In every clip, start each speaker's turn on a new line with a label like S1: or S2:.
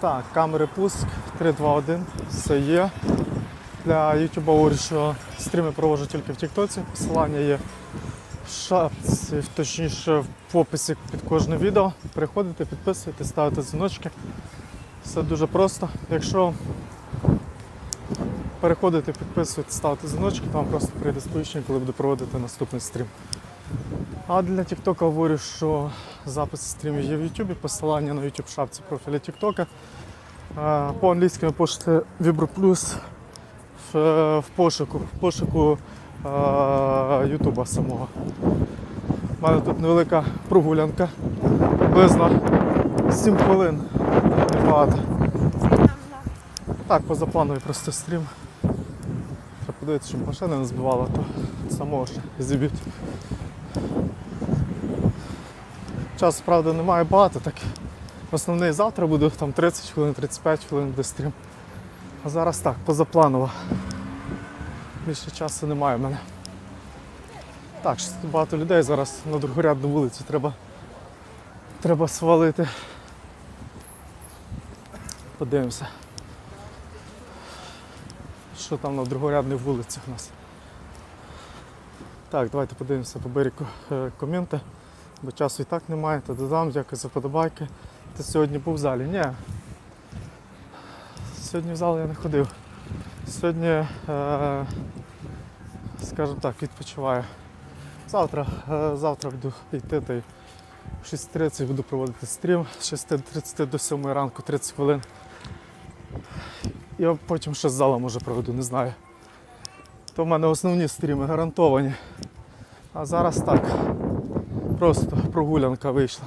S1: Так, камери пуск 3-2-1, все є. Для YouTube говорю, що стріми проводжу тільки в Тіктоці. Посилання є в шапці, точніше в описі під кожне відео. Переходите, підписуєте, ставите дзвіночки. Все дуже просто. Якщо переходите, підписуєте, ставите дзвіночки, то вам просто прийде сповіщення, коли буду проводити наступний стрім. А для TikTok говорю, що запис стрімів є в YouTube, посилання на YouTube шапці профіля TikTok. Е, По-англійськи ви пишете Vibro Plus в, в пошуку, в пошуку Ютуба самого. У мене тут невелика прогулянка, приблизно 7 хвилин. Небагато. Так, позаплановий просто стрім. Треба подивитися, щоб машина не збивала, то самого ж зіб'ють. Часу, правда, немає багато, так основний завтра буде там 30 хвилин, 35 хвилин буде стрім. А зараз так, позапланово. Більше часу немає в мене. Так, багато людей зараз на другорядну вулицю треба, треба свалити. Подивимося. Що там на другорядних вулицях у нас. Так, давайте подивимося по берегу е, коменти, бо часу і так немає, то додам, дякую за подобайки. Ти сьогодні був в залі? Ні. Сьогодні в зал я не ходив. Сьогодні, е, скажімо так, відпочиваю. Завтра, е, завтра буду йти й в 6.30 буду проводити стрім з 6.30 до 7 ранку 30 хвилин. Я потім ще з зала може проведу, не знаю. То в мене основні стріми гарантовані. А зараз так. Просто прогулянка вийшла.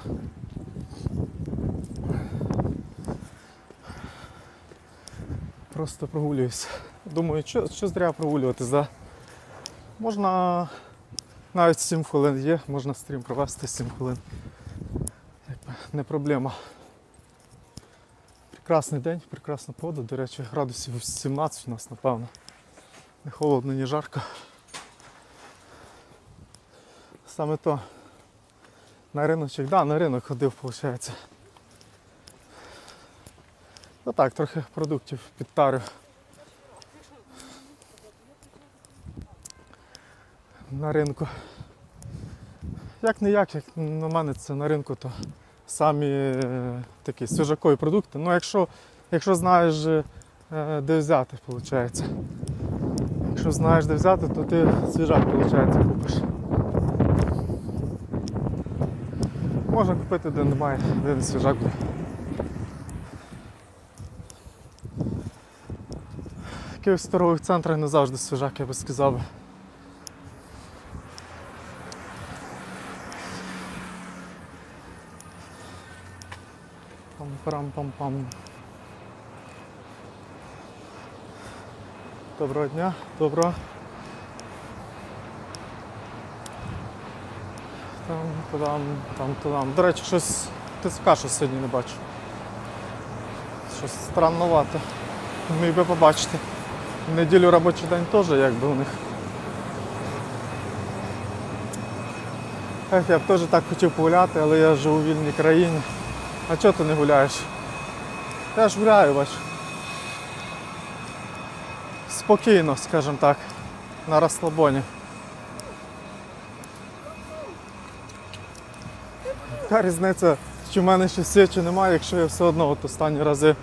S1: Просто прогулююсь. Думаю, що, що зря прогулюватись, да? Можна навіть 7 хвилин є, можна стрім провести 7 хвилин. Не проблема. Прекрасний день, прекрасна погода, до речі, градусів 17 у нас, напевно. Не холодно, ні жарко. Саме то на риночок, да, на ринок ходив, виходить. Ну так, трохи продуктів підтарив. На ринку. Як не як, як на мене це на ринку, то самі е, такі свіжакові продукти. Ну якщо, якщо знаєш, е, де взяти, виходить. Якщо знаєш, де взяти, то ти свіжак, виходить, купиш. Можна купити, де немає, де не свіжак буде. В якихось торгових центрах не завжди свіжак, я би сказав. Пам-парам-пам-пам. Доброго дня, доброго. Там, там, там, там. До речі, щось ТЦК щось сьогодні не бачу. Щось странновато. Міг би побачити. В неділю робочий день теж якби у них. Ех, я б теж так хотів погуляти, але я живу у вільній країні. А чого ти не гуляєш? Я ж гуляю, бач. Спокійно, скажімо так, на розслабоні. Яка різниця, чи в мене щось є, чи немає, якщо я все одно от останні рази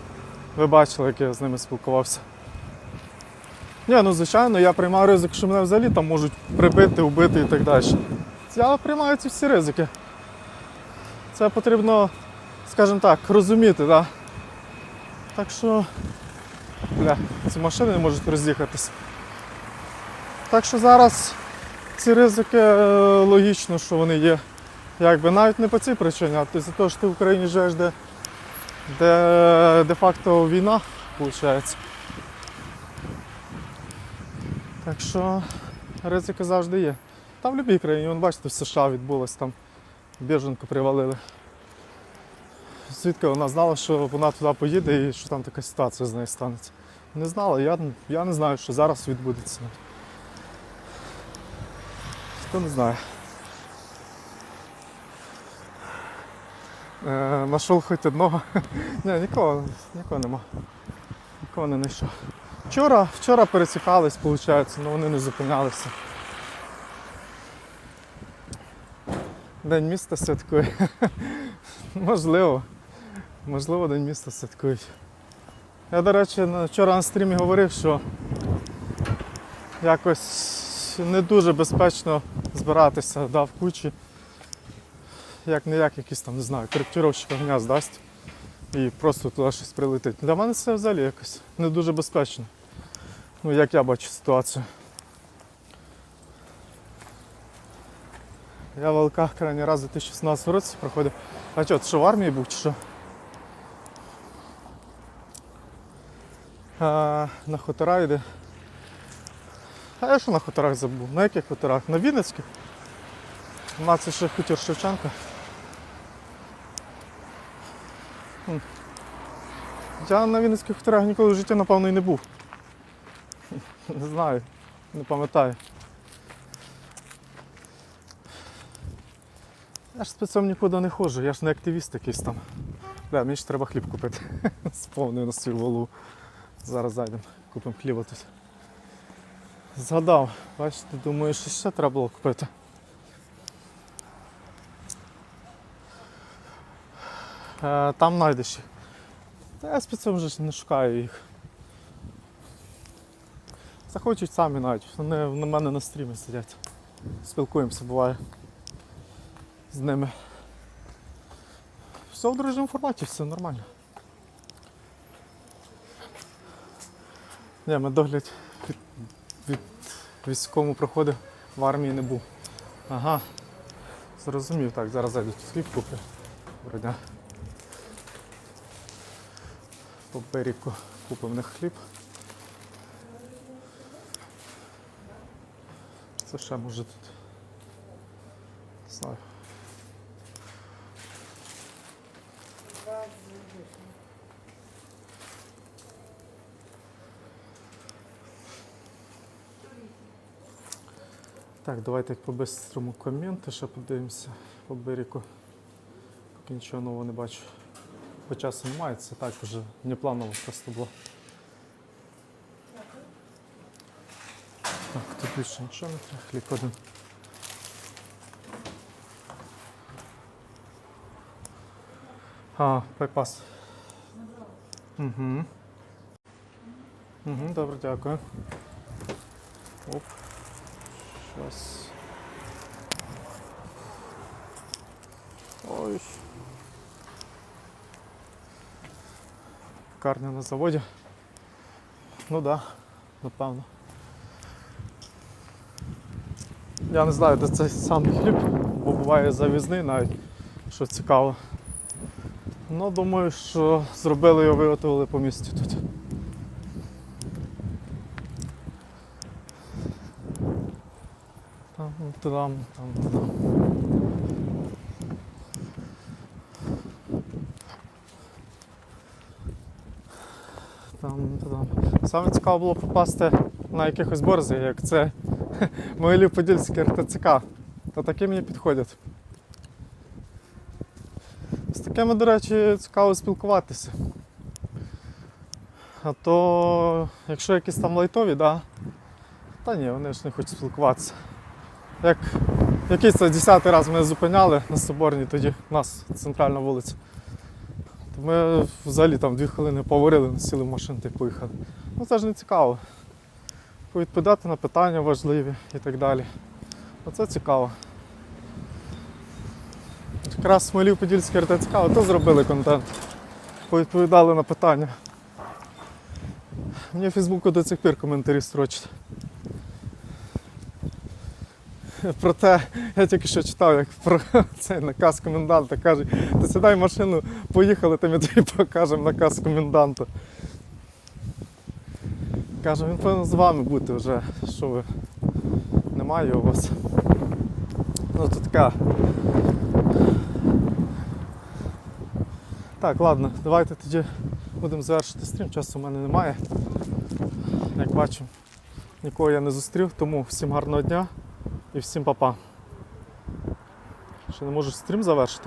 S1: ви бачили, як я з ними спілкувався. Ні, ну звичайно, я приймаю ризик, що мене взагалі там можуть прибити, вбити і так далі. Я приймаю ці всі ризики. Це потрібно, скажімо так, розуміти, да? Так що, бля, ці машини не можуть роз'їхатись. Так що зараз ці ризики е, логічно, що вони є. Якби навіть не по цій причині, а за те, що ти в Україні живеш, де, де де-факто війна, виходить. Так що ризики завжди є. Та в будь-якій країні, вон, бачите, в США відбулось там, біженку привалили. Звідки вона знала, що вона туди поїде і що там така ситуація з нею станеться? Не знала, я, я не знаю, що зараз відбудеться. Хто не знає. Е, Нашов хоч одного. Ні, нікого, нікого нема. Нікого не знайшов. Вчора, вчора пересікались, виходить, але вони не зупинялися. День міста святкує. Можливо. Можливо, День міста святкують. Я, до речі, вчора на стрімі говорив, що якось не дуже безпечно збиратися да, в кучі. Як не як якийсь там, не знаю, коректировщик огня здасть і просто туди щось прилетить. Для мене це взагалі якось не дуже безпечно. Ну, як я бачу ситуацію. Я в ЛК крайній раз у 2016 році проходив. А що, ти що в армії був чи що? А, на хутора йде. А я що на хуторах забув? На яких хуторах? На Вінницьких? У нас це ще хутір Шевченка. Я на Вінницьких хуторах ніколи в житті, напевно, і не був. Не знаю, не пам'ятаю. Я ж спецом нікуди не ходжу, я ж не активіст якийсь там. Бля, мені ж треба хліб купити. Сповнив на свою голову. Зараз зайдемо, купимо хліба тут. Згадав, бачите, думаю, що ще треба було купити. Там знайдеш їх. Та я спеціально вже не шукаю їх. Захочуть самі навіть. Вони на мене на стрімі сидять. Спілкуємося, буває з ними. Все в дружньому форматі, все нормально. Ні, медогляд від, від військовому проходив, в армії не був. Ага. Зрозумів, так, зараз зайду тут хліб куплю. Доброго дня. По купив них хліб. Це ще може тут. Знаю. Так, давайте по-бистрому коменти, ще подивимося по берегу. Поки нічого нового не бачу. По часу немає, це так вже не планово просто було. Так, тут більше нічого не треба, хліб один. А, пайпас. Угу. Угу, добре, дякую. Оп. Сейчас. Ой. Карня на заводі. Ну да, напевно. Я не знаю, де цей самий хліб, бо буває завізний навіть, що цікаво. Ну, думаю, що зробили його, виготовили по місті тут. Там, там, там, там. Саме цікаво було попасти на якихось борзи, як це Могилів Подільський РТЦК. То такі мені підходять. З такими, до речі, цікаво спілкуватися. А то, якщо якісь там лайтові, да. Та ні, вони ж не хочуть спілкуватися. Як якийсь десятий раз мене зупиняли на Соборній, тоді у нас центральна вулиця. То ми взагалі там дві хвилини поговорили, сіли в машину та поїхали. Ну це ж не цікаво. Повідповідати на питання важливі і так далі. Оце цікаво. Якраз Смолів Подільський РТЦК, ото зробили контент. Повідповідали на питання. Мені в Фейсбуку до цих пір коментарі строчать. Проте я тільки що читав, як про цей наказ коменданта каже, ти сідай машину, поїхали, то ми тобі покажемо наказ коменданта. Каже, він повинен з вами бути вже, що ви немає у вас. Ну то така. Так, ладно, давайте тоді будемо завершити стрім, часу у мене немає. Як бачимо, нікого я не зустрів, тому всім гарного дня і всім па-па. Ще не можу стрім завершити.